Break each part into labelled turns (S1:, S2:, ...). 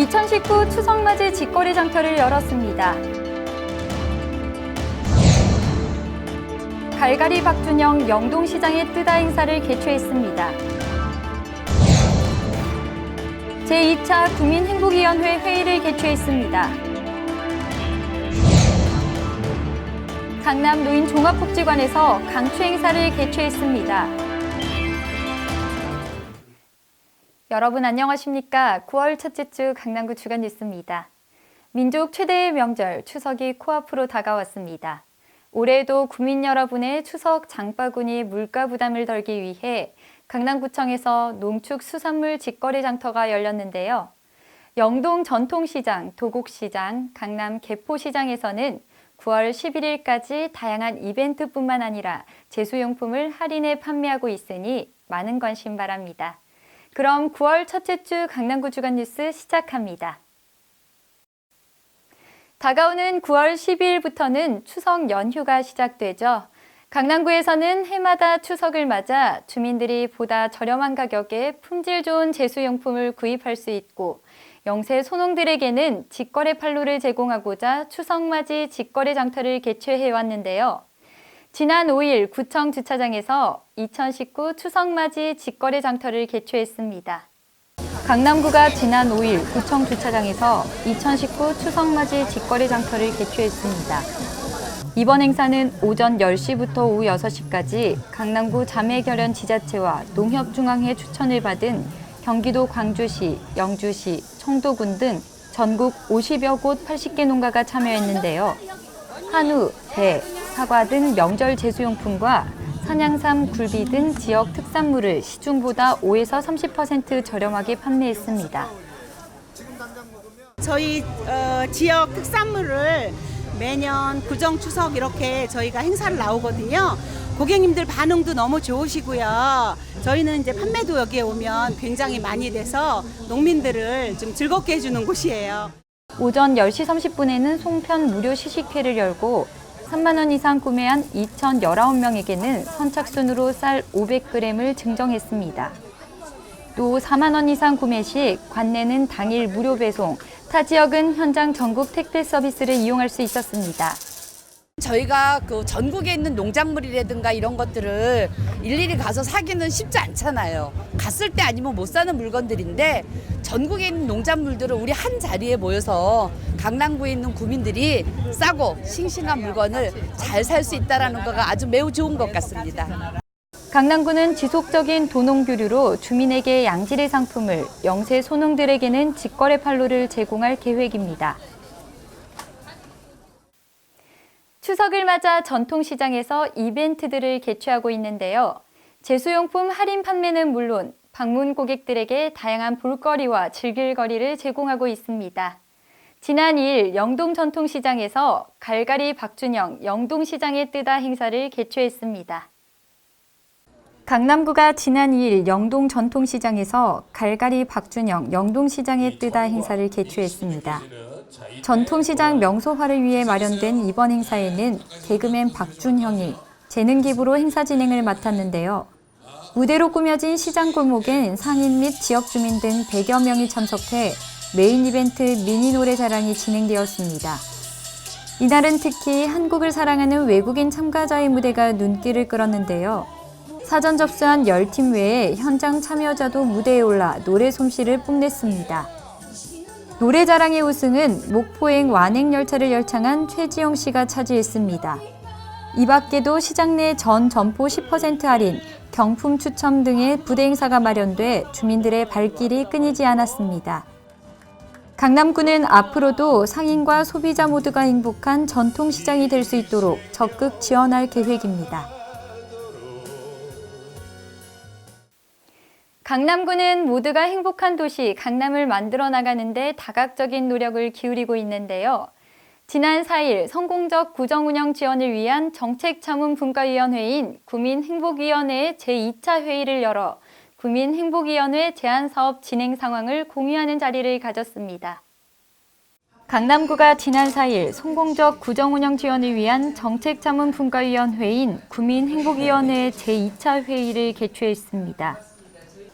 S1: 2019 추석맞이 직거래 장터를 열었습니다. 갈갈이 박준영 영동시장의 뜨다 행사를 개최했습니다. 제2차 국민행복위원회 회의를 개최했습니다. 강남 노인 종합복지관에서 강추 행사를 개최했습니다. 여러분 안녕하십니까? 9월 첫째 주 강남구 주간 뉴스입니다. 민족 최대의 명절 추석이 코앞으로 다가왔습니다. 올해도 국민 여러분의 추석 장바구니 물가 부담을 덜기 위해 강남구청에서 농축 수산물 직거래 장터가 열렸는데요. 영동 전통시장, 도곡시장, 강남 개포시장에서는 9월 11일까지 다양한 이벤트뿐만 아니라 제수용품을 할인해 판매하고 있으니 많은 관심 바랍니다. 그럼 9월 첫째 주 강남구 주간 뉴스 시작합니다. 다가오는 9월 12일부터는 추석 연휴가 시작되죠. 강남구에서는 해마다 추석을 맞아 주민들이 보다 저렴한 가격에 품질 좋은 제수용품을 구입할 수 있고 영세 소농들에게는 직거래 판로를 제공하고자 추석맞이 직거래 장터를 개최해 왔는데요. 지난 5일 구청 주차장에서 2019 추석맞이 직거래 장터를 개최했습니다. 강남구가 지난 5일 구청 주차장에서 2019 추석맞이 직거래 장터를 개최했습니다. 이번 행사는 오전 10시부터 오후 6시까지 강남구 자매결연 지자체와 농협중앙회 추천을 받은 경기도 광주시, 영주시, 청도군 등 전국 50여 곳 80개 농가가 참여했는데요. 한우, 배, 사과 등 명절 제수용품과 산양삼, 굴비 등 지역 특산물을 시중보다 5에서 30% 저렴하게 판매했습니다.
S2: 저희 어, 지역 특산물을 매년 구정 추석 이렇게 저희가 행사를 나오거든요. 고객님들 반응도 너무 좋으시고요. 저희는 이제 판매도 여기에 오면 굉장히 많이 돼서 농민들을 좀 즐겁게 해주는 곳이에요.
S1: 오전 10시 30분에는 송편 무료 시식회를 열고 3만 원 이상 구매한 2,019명에게는 선착순으로 쌀 500g을 증정했습니다. 또 4만 원 이상 구매 시 관내는 당일 무료 배송, 타 지역은 현장 전국 택배 서비스를 이용할 수 있었습니다.
S3: 저희가 그 전국에 있는 농작물이라든가 이런 것들을 일일이 가서 사기는 쉽지 않잖아요. 갔을 때 아니면 못 사는 물건들인데 전국에 있는 농작물들을 우리 한 자리에 모여서 강남구에 있는 구민들이 싸고 싱싱한 물건을 잘 살 수 있다라는 거가 아주 매우 좋은 것 같습니다.
S1: 강남구는 지속적인 도농교류로 주민에게 양질의 상품을, 영세 소농들에게는 직거래 판로를 제공할 계획입니다. 추석을 맞아 전통시장에서 이벤트들을 개최하고 있는데요. 제수용품 할인 판매는 물론 방문 고객들에게 다양한 볼거리와 즐길거리를 제공하고 있습니다. 지난 2일 영동 전통시장에서 갈갈이 박준영 영동시장의 뜨다 행사를 개최했습니다. 강남구가 지난 2일 영동 전통시장에서 갈갈이 박준영 영동시장의 뜨다 행사를 개최했습니다. 전통시장 명소화를 위해 마련된 이번 행사에는 개그맨 박준형이 재능 기부로 행사 진행을 맡았는데요. 무대로 꾸며진 시장 골목엔 상인 및 지역 주민 등 100여 명이 참석해 메인 이벤트 미니 노래 자랑이 진행되었습니다. 이날은 특히 한국을 사랑하는 외국인 참가자의 무대가 눈길을 끌었는데요. 사전 접수한 10팀 외에 현장 참여자도 무대에 올라 노래 솜씨를 뽐냈습니다. 노래 자랑의 우승은 목포행 완행 열차를 열창한 최지영 씨가 차지했습니다. 이 밖에도 시장 내 전 점포 10% 할인, 경품 추첨 등의 부대 행사가 마련돼 주민들의 발길이 끊이지 않았습니다. 강남구는 앞으로도 상인과 소비자 모두가 행복한 전통시장이 될 수 있도록 적극 지원할 계획입니다. 강남구는 모두가 행복한 도시 강남을 만들어 나가는데 다각적인 노력을 기울이고 있는데요. 지난 4일 성공적 구정 운영 지원을 위한 정책 자문 분과위원회인 구민행복위원회 제2차 회의를 열어 구민행복위원회 제안사업 진행 상황을 공유하는 자리를 가졌습니다. 강남구가 지난 4일 성공적 구정 운영 지원을 위한 정책자문분과위원회인 구민행복위원회 제2차 회의를 개최했습니다.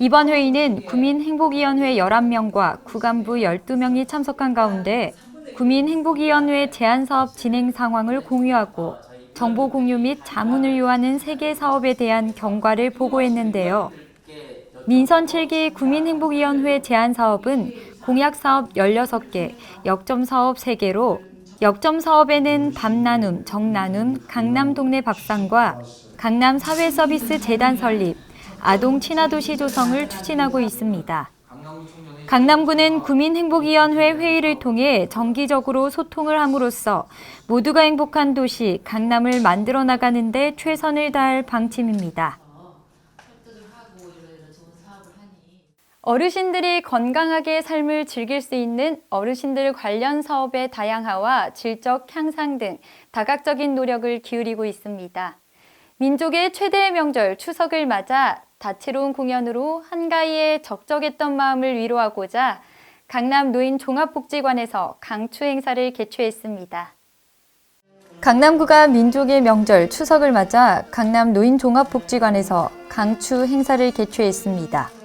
S1: 이번 회의는 구민행복위원회 11명과 구간부 12명이 참석한 가운데 구민행복위원회 제안사업 진행 상황을 공유하고 정보 공유 및 자문을 요하는 세개 사업에 대한 경과를 보고했는데요. 민선 7기 구민행복위원회 제안사업은 공약사업 16개, 역점사업 3개로 역점사업에는 밤나눔, 정나눔, 강남 동네 밥상과 강남 사회서비스 재단 설립, 아동 친화도시 조성을 추진하고 있습니다. 강남구는 구민행복위원회 회의를 통해 정기적으로 소통을 함으로써 모두가 행복한 도시 강남을 만들어 나가는 데 최선을 다할 방침입니다. 어르신들이 건강하게 삶을 즐길 수 있는 어르신들 관련 사업의 다양화와 질적 향상 등 다각적인 노력을 기울이고 있습니다. 민족의 최대의 명절 추석을 맞아 다채로운 공연으로 한가위의 적적했던 마음을 위로하고자 강남 노인 종합복지관에서 강추 행사를 개최했습니다. 강남구가 민족의 명절 추석을 맞아 강남 노인 종합복지관에서 강추 행사를 개최했습니다.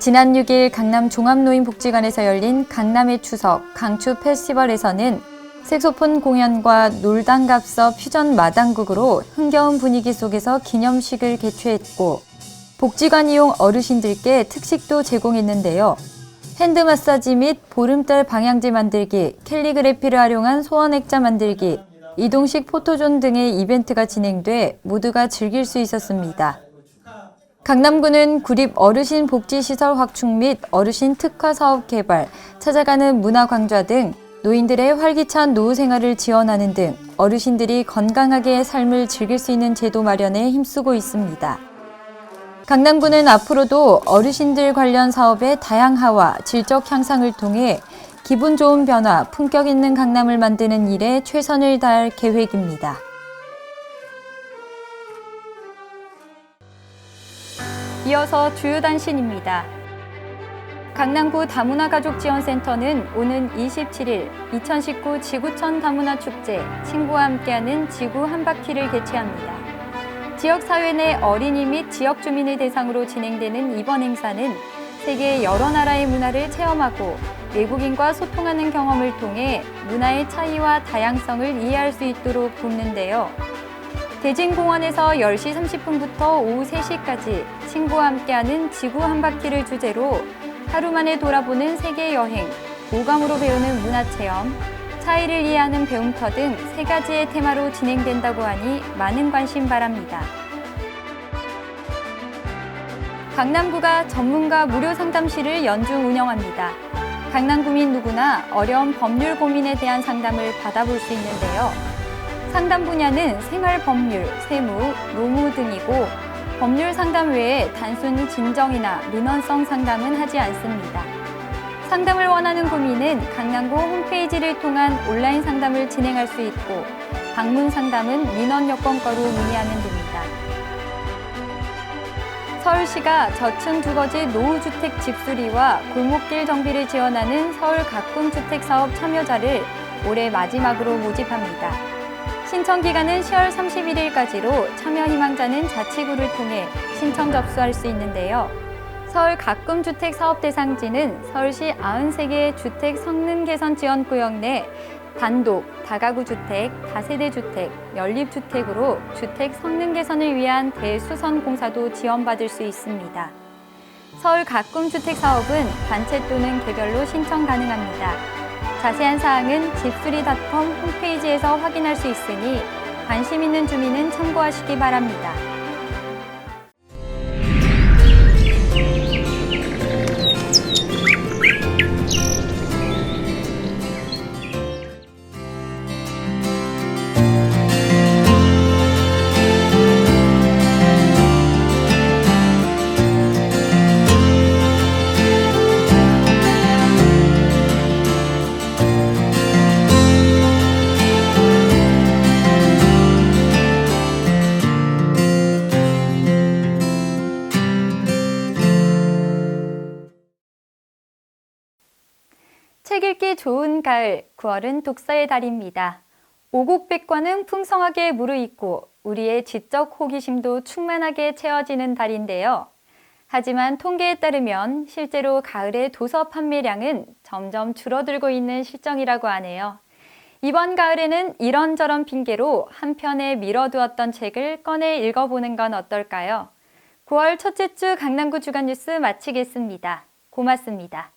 S1: 지난 6일 강남 종합노인복지관에서 열린 강남의 추석 강추 페스티벌에서는 색소폰 공연과 놀당갑서 퓨전 마당극으로 흥겨운 분위기 속에서 기념식을 개최했고 복지관 이용 어르신들께 특식도 제공했는데요. 핸드 마사지 및 보름달 방향제 만들기, 캘리그래피를 활용한 소원 액자 만들기, 이동식 포토존 등의 이벤트가 진행돼 모두가 즐길 수 있었습니다. 강남구는 구립 어르신 복지시설 확충 및 어르신 특화 사업 개발, 찾아가는 문화광좌 등 노인들의 활기찬 노후 생활을 지원하는 등 어르신들이 건강하게 삶을 즐길 수 있는 제도 마련에 힘쓰고 있습니다. 강남구는 앞으로도 어르신들 관련 사업의 다양화와 질적 향상을 통해 기분 좋은 변화, 품격 있는 강남을 만드는 일에 최선을 다할 계획입니다. 이어서 주요 단신입니다. 강남구 다문화가족지원센터는 오는 27일 2019 지구촌 다문화 축제 친구와 함께하는 지구 한 바퀴를 개최합니다. 지역 사회 내 어린이 및 지역 주민을 대상으로 진행되는 이번 행사는 세계 여러 나라의 문화를 체험하고 외국인과 소통하는 경험을 통해 문화의 차이와 다양성을 이해할 수 있도록 돕는데요. 대진공원에서 10시 30분부터 오후 3시까지 친구와 함께하는 지구 한 바퀴를 주제로 하루 만에 돌아보는 세계 여행, 오감으로 배우는 문화 체험, 차이를 이해하는 배움터 등 세 가지의 테마로 진행된다고 하니 많은 관심 바랍니다. 강남구가 전문가 무료 상담실을 연중 운영합니다. 강남구민 누구나 어려운 법률 고민에 대한 상담을 받아볼 수 있는데요. 상담 분야는 생활 법률, 세무, 노무 등이고 법률 상담 외에 단순 진정이나 민원성 상담은 하지 않습니다. 상담을 원하는 구민은 강남구 홈페이지를 통한 온라인 상담을 진행할 수 있고 방문 상담은 민원 여건과로 문의하면 됩니다. 서울시가 저층 주거지 노후주택 집수리와 골목길 정비를 지원하는 서울 가꿈주택 사업 참여자를 올해 마지막으로 모집합니다. 신청 기간은 10월 31일까지로 참여 희망자는 자치구를 통해 신청 접수할 수 있는데요. 서울 가꿈주택 사업 대상지는 서울시 93개 주택 성능 개선 지원 구역 내 단독, 다가구 주택, 다세대 주택, 연립 주택으로 주택 성능 개선을 위한 대수선 공사도 지원받을 수 있습니다. 서울 가꿈주택 사업은 단체 또는 개별로 신청 가능합니다. 자세한 사항은 집수리닷컴 홈페이지에서 확인할 수 있으니 관심 있는 주민은 참고하시기 바랍니다. 책 읽기 좋은 가을, 9월은 독서의 달입니다. 오곡백과는 풍성하게 무르익고 우리의 지적 호기심도 충만하게 채워지는 달인데요. 하지만 통계에 따르면 실제로 가을의 도서 판매량은 점점 줄어들고 있는 실정이라고 하네요. 이번 가을에는 이런저런 핑계로 한편에 미뤄두었던 책을 꺼내 읽어보는 건 어떨까요? 9월 첫째 주 강남구 주간 뉴스 마치겠습니다. 고맙습니다.